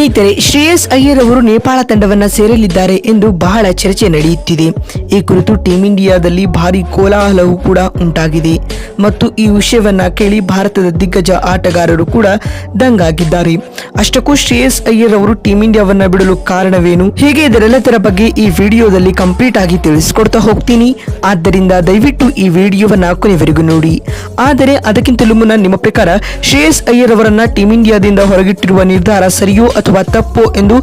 ಸ್ನೇಹಿತರೆ, ಶ್ರೇಯಸ್ ಅಯ್ಯರ್ ಅವರು ನೇಪಾಳ ತಂಡವನ್ನ ಸೇರಲಿದ್ದಾರೆ ಎಂದು ಬಹಳ ಚರ್ಚೆ ನಡೆಯುತ್ತಿದೆ. ಈ ಕುರಿತು ಟೀಂ ಇಂಡಿಯಾದಲ್ಲಿ ಭಾರಿ ಕೋಲಾಹಲವೂ ಕೂಡ ಉಂಟಾಗಿದೆ. ಮತ್ತು ಈ ವಿಷಯವನ್ನ ಕೇಳಿ ಭಾರತದ ದಿಗ್ಗಜ ಆಟಗಾರರು ಕೂಡ ದಂಗಾಗಿದ್ದಾರೆ. ಅಷ್ಟಕ್ಕೂ ಶ್ರೇಯಸ್ ಅಯ್ಯರ್ ಅವರು ಟೀಂ ಇಂಡಿಯಾವನ್ನ ಬಿಡಲು ಕಾರಣವೇನು? ಹೀಗೆ ಇದರೆಲ್ಲದರ ಬಗ್ಗೆ ಈ ವಿಡಿಯೋದಲ್ಲಿ ಕಂಪ್ಲೀಟ್ ಆಗಿ ತಿಳಿಸಿಕೊಡ್ತಾ ಹೋಗ್ತೀನಿ. ಆದ್ದರಿಂದ ದಯವಿಟ್ಟು ಈ ವಿಡಿಯೋವನ್ನ ಕೊನೆವರೆಗೂ ನೋಡಿ. ಆದರೆ ಅದಕ್ಕಿಂತಲೂ ಮುನ್ನ ನಿಮ್ಮ ಪ್ರಕಾರ ಶ್ರೇಯಸ್ ಅಯ್ಯರ್ ಅವರನ್ನ ಟೀಂ ಇಂಡಿಯಾದಿಂದ ಹೊರಗಿಟ್ಟಿರುವ ನಿರ್ಧಾರ ಸರಿಯೋ ಅಥವಾ ತಪ್ಪೋ ಎಂದು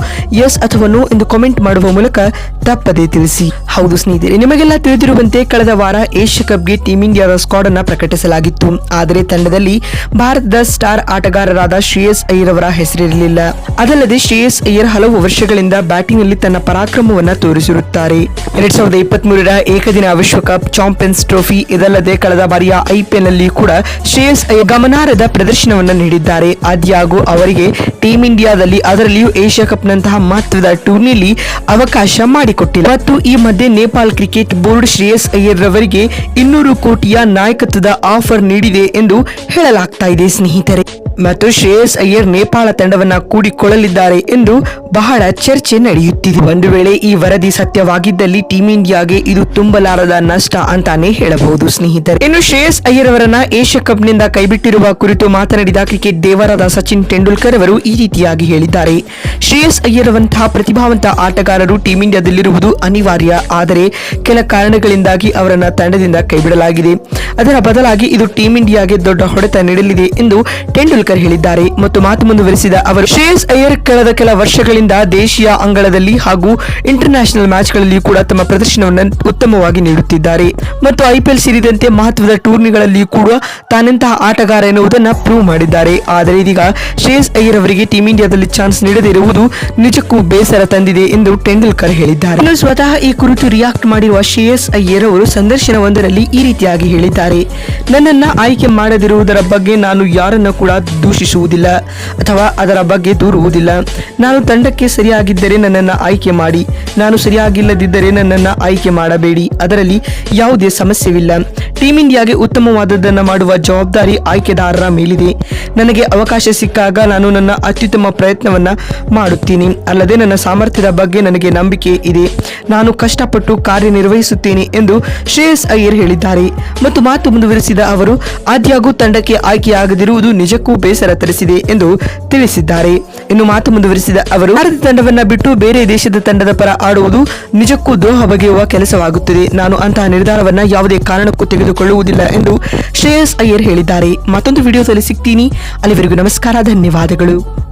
ಎಸ್ ಅಥವಾ ನೋ ಎಂದು ಕಾಮೆಂಟ್ ಮಾಡುವ ಮೂಲಕ ತಪ್ಪದೇ ತಿಳಿಸಿ. ಹೌದು ಸ್ನೇಹಿತರೆ, ನಿಮಗೆಲ್ಲ ತಿಳಿದಿರುವಂತೆ ಕಳೆದ ವಾರ ಏಷ್ಯಾ ಕಪ್ಗೆ ಟೀಂ ಇಂಡಿಯಾದ ಸ್ಕ್ವಾಡ್ ಅನ್ನು ಪ್ರಕಟಿಸಲಾಗಿತ್ತು. ಆದರೆ ತಂಡದಲ್ಲಿ ಭಾರತದ ಸ್ಟಾರ್ ಆಟಗಾರರಾದ ಶ್ರೇಯಸ್ ಅಯ್ಯರ್ ಅವರ ಹೆಸರಿರಲಿಲ್ಲ. ಅದಲ್ಲದೆ ಶ್ರೇಯಸ್ ಅಯ್ಯರ್ ಹಲವು ವರ್ಷಗಳಿಂದ ಬ್ಯಾಟಿಂಗ್ನಲ್ಲಿ ತನ್ನ ಪರಾಕ್ರಮವನ್ನು ತೋರಿಸಿರುತ್ತಾರೆ. ಎರಡ್ ಸಾವಿರದ ಇಪ್ಪತ್ತ್ ಮೂರರ ಏಕದಿನ ವಿಶ್ವಕಪ್ ಚಾಂಪಿಯನ್ಸ್ ಟ್ರೋಫಿ ಇದಲ್ಲದೆ ಕಳೆದ ಬಾರಿಯ ಐಪಿಎಲ್ನಲ್ಲಿ ಕೂಡ ಶ್ರೇಯಸ್ ಅಯ್ಯರ್ ಗಮನಾರ್ಹದ ಪ್ರದರ್ಶನವನ್ನು ನೀಡಿದ್ದಾರೆ. ಆದ್ಯಾಗೂ ಅವರಿಗೆ ಟೀಂ ಇಂಡಿಯಾದಲ್ಲಿ ಅದರಲ್ಲಿಯೂ ಏಷ್ಯಾ ಕಪ್ ನಂತಹ ಮಹತ್ವದ ಟೂರ್ನಿಯಲ್ಲಿ ಅವಕಾಶ ಮಾಡಿಕೊಟ್ಟಿಲ್ಲ. ಮತ್ತು ಈ ಮಧ್ಯೆ ನೇಪಾಳ ಕ್ರಿಕೆಟ್ ಬೋರ್ಡ್ ಶ್ರೇಯಸ್ ಅಯ್ಯರ್ ರವರಿಗೆ ಇನ್ನೂರು ಕೋಟಿಯ ನಾಯಕತ್ವದ ಆಫರ್ ನೀಡಿದೆ ಎಂದು ಹೇಳಲಾಗ್ತಾ ಇದೆ ಸ್ನೇಹಿತರೆ. ಮತ್ತು ಶ್ರೇಯಸ್ ಅಯ್ಯರ್ ನೇಪಾಳ ತಂಡವನ್ನ ಕೂಡಿಕೊಳ್ಳಲಿದ್ದಾರೆ ಎಂದು ಬಹಳ ಚರ್ಚೆ ನಡೆಯುತ್ತಿದೆ. ಒಂದು ವೇಳೆ ಈ ವರದಿ ಸತ್ಯವಾಗಿದ್ದಲ್ಲಿ ಟೀಂ ಇಂಡಿಯಾಗೆ ಇದು ತುಂಬಲಾರದ ನಷ್ಟ ಅಂತಾನೆ ಹೇಳಬಹುದು. ಸ್ನೇಹಿತರೆ, ಇನ್ನು ಶ್ರೇಯಸ್ ಅಯ್ಯರ್ ಅವರನ್ನ ಏಷ್ಯಾ ಕಪ್ನಿಂದ ಕೈಬಿಟ್ಟಿರುವ ಕುರಿತು ಮಾತನಾಡಿದ ಕ್ರಿಕೆಟ್ ದೇವರಾದ ಸಚಿನ್ ತೆಂಡೂಲ್ಕರ್ ಅವರು ಈ ರೀತಿಯಾಗಿ ಹೇಳಿದ್ದಾರೆ. ಶ್ರೇಯಸ್ ಅಯ್ಯರ್ ಅವಂತಹ ಪ್ರತಿಭಾವಂತ ಆಟಗಾರರು ಟೀಂ ಇಂಡಿಯಾದಲ್ಲಿರುವುದು ಅನಿವಾರ್ಯ. ಆದರೆ ಕೆಲ ಕಾರಣಗಳಿಂದಾಗಿ ಅವರನ್ನ ತಂಡದಿಂದ ಕೈಬಿಡಲಾಗಿದೆ. ಅದರ ಬದಲಾಗಿ ಇದು ಟೀಂ ಇಂಡಿಯಾಗೆ ದೊಡ್ಡ ಹೊಡೆತ ನೀಡಲಿದೆ ಎಂದು ತೆಂಡೂಲ್ಕರ್ ಹೇಳಿದ್ದಾರೆ ಮತ್ತು ಮಾತು ಮುಂದುವರೆಸಿದ ಅವರು, ಶ್ರೇಯಸ್ ಅಯ್ಯರ್ ಕಳೆದ ಕೆಲ ವರ್ಷಗಳಿಂದ ದೇಶೀಯ ಅಂಗಳದಲ್ಲಿ ಹಾಗೂ ಇಂಟರ್ ನ್ಯಾಷನಲ್ ಮ್ಯಾಚ್ಗಳಲ್ಲಿ ಕೂಡ ತಮ್ಮ ಪ್ರದರ್ಶನವನ್ನು ಉತ್ತಮವಾಗಿ ನೀಡುತ್ತಿದ್ದಾರೆ. ಮತ್ತು ಐಪಿಎಲ್ ಸೇರಿದಂತೆ ಮಹತ್ವದ ಟೂರ್ನಿಗಳಲ್ಲಿ ಕೂಡ ತಾನೆಂತಹ ಆಟಗಾರ ಎನ್ನುವುದನ್ನು ಪ್ರೂವ್ ಮಾಡಿದ್ದಾರೆ. ಆದರೆ ಇದೀಗ ಶ್ರೇಯಸ್ ಅಯ್ಯರ್ ಅವರಿಗೆ ಟೀಂ ಇಂಡಿಯಾದಲ್ಲಿ ಚಾನ್ಸ್ ನೀಡದಿರುವುದು ನಿಜಕ್ಕೂ ಬೇಸರ ತಂದಿದೆ ಎಂದು ತೆಂಡೂಲ್ಕರ್ ಹೇಳಿದ್ದಾರೆ. ಸ್ವತಃ ಈ ಕುರಿತು ರಿಯಾಕ್ಟ್ ಮಾಡಿರುವ ಶ್ರೇಯಸ್ ಅಯ್ಯರ್ ಅವರು ಸಂದರ್ಶನವೊಂದರಲ್ಲಿ ಈ ರೀತಿಯಾಗಿ ಹೇಳಿದ್ದಾರೆ. ನನ್ನನ್ನ ಆಯ್ಕೆ ಮಾಡದಿರುವುದರ ಬಗ್ಗೆ ನಾನು ಯಾರನ್ನು ಕೂಡ ದೂಷಿಸುವುದಿಲ್ಲ ಅಥವಾ ಅದರ ಬಗ್ಗೆ ದೂರುವುದಿಲ್ಲ. ನಾನು ತಂಡಕ್ಕೆ ಸರಿಯಾಗಿದ್ದರೆ ನನ್ನನ್ನು ಆಯ್ಕೆ ಮಾಡಿ. ನಾನು ಸರಿಯಾಗಿಲ್ಲದಿದ್ದರೆ ನನ್ನನ್ನು ಆಯ್ಕೆ ಮಾಡಬೇಡಿ. ಅದರಲ್ಲಿ ಯಾವುದೇ ಸಮಸ್ಯೆವಿಲ್ಲ. ಟೀಂ ಇಂಡಿಯಾಗೆ ಉತ್ತಮವಾದದ್ದನ್ನು ಮಾಡುವ ಜವಾಬ್ದಾರಿ ಆಯ್ಕೆದಾರರ ಮೇಲಿದೆ. ನನಗೆ ಅವಕಾಶ ಸಿಕ್ಕಾಗ ನಾನು ನನ್ನ ಅತ್ಯುತ್ತಮ ಪ್ರಯತ್ನವನ್ನು ಮಾಡುತ್ತೀನಿ. ಅಲ್ಲದೆ ನನ್ನ ಸಾಮರ್ಥ್ಯದ ಬಗ್ಗೆ ನನಗೆ ನಂಬಿಕೆ ಇದೆ. ನಾನು ಕಷ್ಟಪಟ್ಟು ಕಾರ್ಯನಿರ್ವಹಿಸುತ್ತೇನೆ ಎಂದು ಶ್ರೇಯಸ್ ಅಯ್ಯರ್ ಹೇಳಿದ್ದಾರೆ. ಮತ್ತು ಮಾತು ಮುಂದುವರಿಸಿದ ಅವರು ಆದ್ಯಾಗೂ ತಂಡಕ್ಕೆ ಆಯ್ಕೆಯಾಗದಿರುವುದು ನಿಜಕ್ಕೂ ಬೇಸರ ತರಿಸಿದೆ ಎಂದು ತಿಳಿಸಿದ್ದಾರೆ. ಇನ್ನು ಮಾತು ಮುಂದುವರಿಸಿದ ಅವರು, ಭಾರತ ತಂಡವನ್ನು ಬಿಟ್ಟು ಬೇರೆ ದೇಶದ ತಂಡದ ಪರ ಆಡುವುದು ನಿಜಕ್ಕೂ ದ್ರೋಹ ಬಗೆಯುವ ಕೆಲಸವಾಗುತ್ತದೆ. ನಾನು ಅಂತಹ ನಿರ್ಧಾರವನ್ನು ಯಾವುದೇ ಕಾರಣಕ್ಕೂ ತೆಗೆದುಕೊಳ್ಳುವುದಿಲ್ಲ ಎಂದು ಶ್ರೇಯಸ್ ಅಯ್ಯರ್ ಹೇಳಿದ್ದಾರೆ. ಮತ್ತೊಂದು ವಿಡಿಯೋದಲ್ಲಿ ಸಿಗ್ತೀನಿ. ಅಲ್ಲಿವರೆಗೂ ನಮಸ್ಕಾರ ಧನ್ಯವಾದಗಳು.